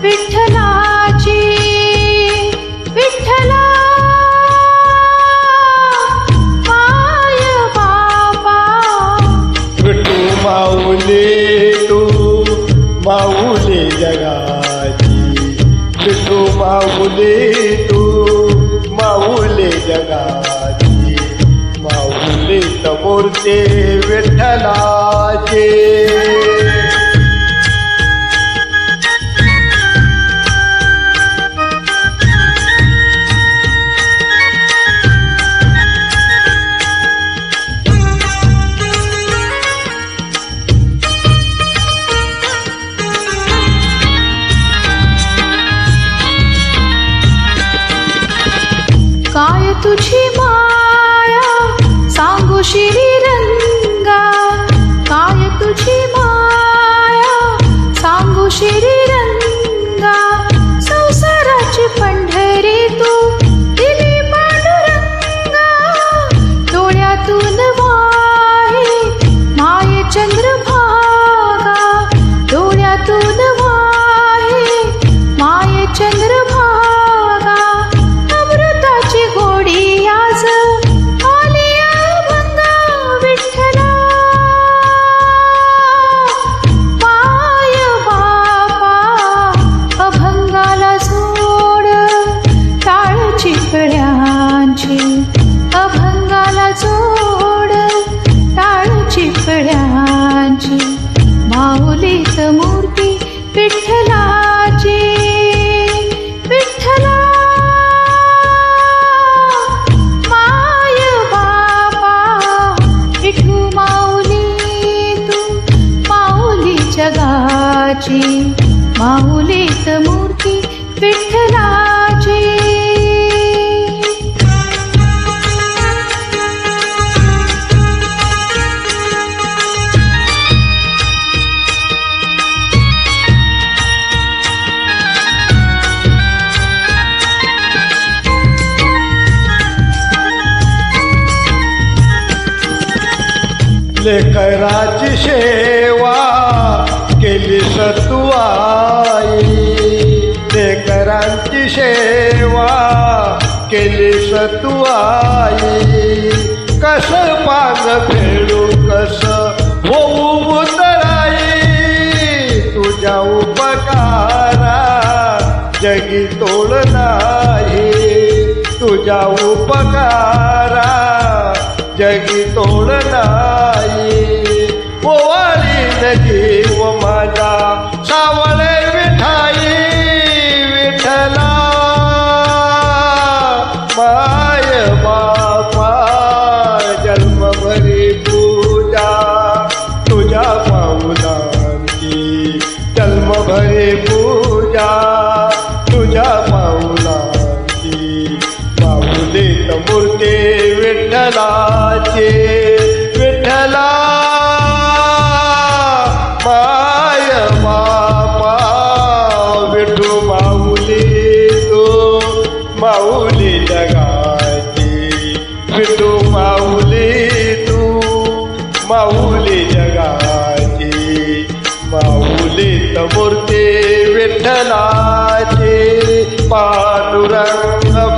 विठ्ठलाची. विठ्ठला माय विठू माऊले तू माऊले जगाची. विठू माऊले तू माऊले जगाची. माऊले समोरचे विठ्ठलाचे. तुझी माया. सांगू शिरी विठ्ठलाची माऊलीत मूर्ती विठ्ठलाची. लेकराची सेवा केली सतुआई लेकरांची सेवा केली सतुआई कस पाग फेडू कस होऊ उतराई तुझ्या उपकारा जगी तोड नाही. तुझ्या उपकारा जगी तोड नाही. ओवाळीन जीव पाऊलांची जन्मभरी पूजा. तुझ्या पाऊलांची माऊलीत मूर्ते विठ्ठलाचे. विठ्ठला माय बापा विठू माऊली तो. माऊली जगाची विठू माऊली तू. माऊली जगा माऊलीत मूर्ती विठ्ठलाची पांडुरंग पांडुरंग